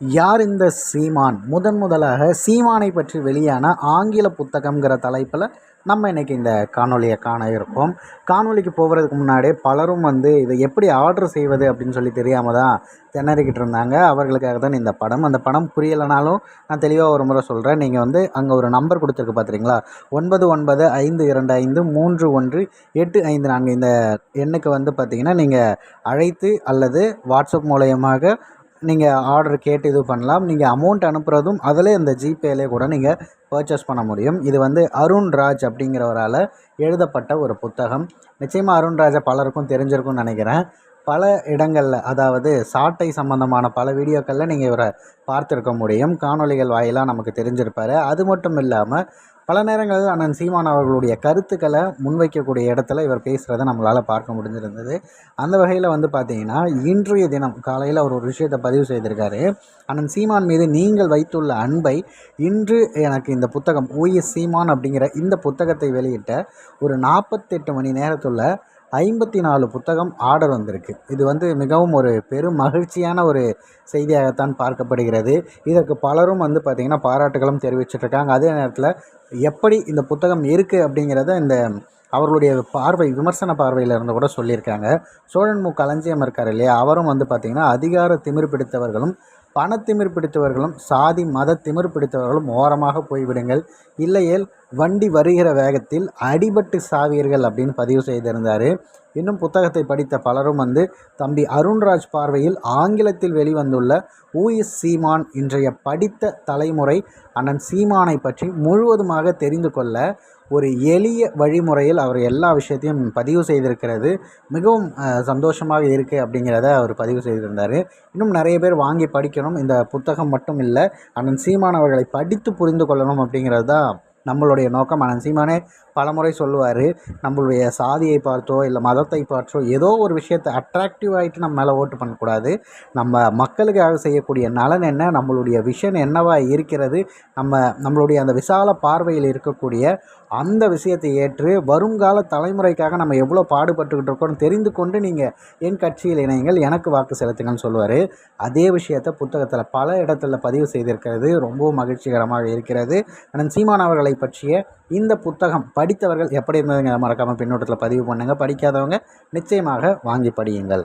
யார் இந்த சீமான்? முதன் முதலாக சீமானை பற்றி வெளியான ஆங்கில புத்தகம்ங்கிற தலைப்பில் நம்ம இன்றைக்கி இந்த காணொலியை காண இருக்கோம். காணொலிக்கு போகிறதுக்கு முன்னாடி பலரும் வந்து இதை எப்படி ஆர்டர் செய்வது அப்படின்னு சொல்லி தெரியாமல் தான் திணறிக்கிட்டு இருந்தாங்க. அவர்களுக்காக தான் இந்த படம். அந்த படம் புரியலைனாலும் நான் தெளிவாக ஒரு முறை சொல்கிறேன் நீங்கள் வந்து அங்கே ஒரு நம்பர் கொடுத்துருக்கு பார்த்துறீங்களா ஒன்பது ஒன்பது ஐந்து இரண்டு ஐந்து மூன்று ஒன்று எட்டு ஐந்து நான்கு. இந்த எண்ணுக்கு வந்து பார்த்திங்கன்னா நீங்கள் அழைத்து அல்லது வாட்ஸ்அப் மூலயமாக நீங்கள் ஆர்டர் கேட்டு இது பண்ணலாம். நீங்கள் அமௌண்ட் அனுப்புகிறதும் அதில் இந்த ஜிபேலே கூட நீங்கள் பர்ச்சேஸ் பண்ண முடியும். இது வந்து அருண் ராஜ் அப்படிங்கிறவரால் எழுதப்பட்ட ஒரு புத்தகம். நிச்சயமாக அருண்ராஜை பலருக்கும் தெரிஞ்சிருக்கும்னு நினைக்கிறேன். பல இடங்களில் அதாவது சாட்டை சம்பந்தமான பல வீடியோக்களில் நீங்கள் இவரை பார்த்துருக்க முடியும். காணொலிகள் வாயிலாக நமக்கு தெரிஞ்சிருப்பார். அது மட்டும் இல்லாமல் பல நேரங்களில் அண்ணன் சீமான் அவர்களுடைய கருத்துக்களை முன்வைக்கக்கூடிய இடத்துல இவர் பேசுகிறத நம்மளால் பார்க்க முடிஞ்சிருந்தது. அந்த வகையில் வந்து பார்த்திங்கன்னா இன்றைய தினம் காலையில் அவர் ஒரு விஷயத்தை பதிவு செய்திருக்காரு. அண்ணன் சீமான் மீது நீங்கள் வைத்துள்ள அன்பை இன்று எனக்கு இந்த புத்தகம் ஓஎஸ் சீமான் அப்படிங்கிற இந்த புத்தகத்தை வெளியிட்ட ஒரு நாற்பத்தெட்டு மணி நேரத்துள்ள ஐம்பத்தி நாலு புத்தகம் ஆர்டர் வந்திருக்கு. இது வந்து மிகவும் ஒரு பெரும் மகிழ்ச்சியான ஒரு செய்தியாகத்தான் பார்க்கப்படுகிறது. இதற்கு பலரும் வந்து பார்த்திங்கன்னா பாராட்டுகளும் தெரிவிச்சிட்ருக்காங்க. அதே நேரத்தில் எப்படி இந்த புத்தகம் இருக்குது அப்படிங்கிறத இந்த அவர்களுடைய பார்வை விமர்சன பார்வையில் இருந்து கூட சொல்லியிருக்காங்க. சோழன் மு களஞ்சியம் இருக்கார் இல்லையா? அவரும் வந்து பார்த்திங்கன்னா அதிகார திமிர் பிடித்தவர்களும் பணத்திமிர் பிடித்தவர்களும் சாதி மத திமிர் பிடித்தவர்களும் ஓரமாக போய்விடுங்கள். இல்லையேல் வண்டி வருகிற வேகத்தில் அடிபட்டு சாவீர்கள் அப்படின்னு பதிவு செய்திருந்தார். இன்னும் புத்தகத்தை படித்த பலரும் வந்து தம்பி அருண்ராஜ் பார்வையில் ஆங்கிலத்தில் வெளிவந்துள்ள ஊஇஸ் சீமான் இன்றைய படித்த தலைமுறை அண்ணன் சீமானை பற்றி முழுவதுமாக தெரிந்து கொள்ள ஒரு எளிய வழிமுறையில் அவர் எல்லா விஷயத்தையும் பதிவு செய்திருக்கிறது. மிகவும் சந்தோஷமாக இருக்குது அப்படிங்கிறத அவர் பதிவு செய்திருந்தார். இன்னும் நிறைய பேர் வாங்கி படிக்கணும். இந்த புத்தகம் மட்டும் இல்லை அண்ணன் சீமான் அவர்களை படித்து புரிந்து கொள்ளணும் அப்படிங்கிறது தான் நம்மளுடைய நோக்கம் அண்ணன் சீமானே பலமுறை சொல்லுவார் நம்மளுடைய சாதியை பார்த்தோ இல்லை மதத்தை பார்த்தோ ஏதோ ஒரு விஷயத்தை அட்ராக்டிவ் ஆகிட்டு நம்ம மேலே ஓட்டு பண்ணக்கூடாது. நம்ம மக்களுக்காக செய்யக்கூடிய நலன் என்ன நம்மளுடைய விஷன் என்னவாக இருக்கிறது நம்ம நம்மளுடைய அந்த விசால பார்வையில் இருக்கக்கூடிய அந்த விஷயத்தை ஏற்று வருங்கால தலைமுறைக்காக நம்ம எவ்வளோ பாடுபட்டுக்கிட்டு இருக்கோம்னு தெரிந்து கொண்டு நீங்கள் என் கட்சியில் இணையுங்கள் எனக்கு வாக்கு செலுத்துங்கன்னு சொல்லுவார். அதே விஷயத்தை புத்தகத்தில் பல இடத்துல பதிவு செய்திருக்கிறது. ரொம்பவும் மகிழ்ச்சிகரமாக இருக்கிறது. ஆனால் சீமான் அவர்களை பற்றிய இந்த புத்தகம் படித்தவர்கள் எப்படி இருந்ததுங்க மறக்காமல் பின்னோட்டத்தில் பதிவு பண்ணுங்கள் படிக்காதவங்க நிச்சயமாக வாங்கி படியுங்கள்.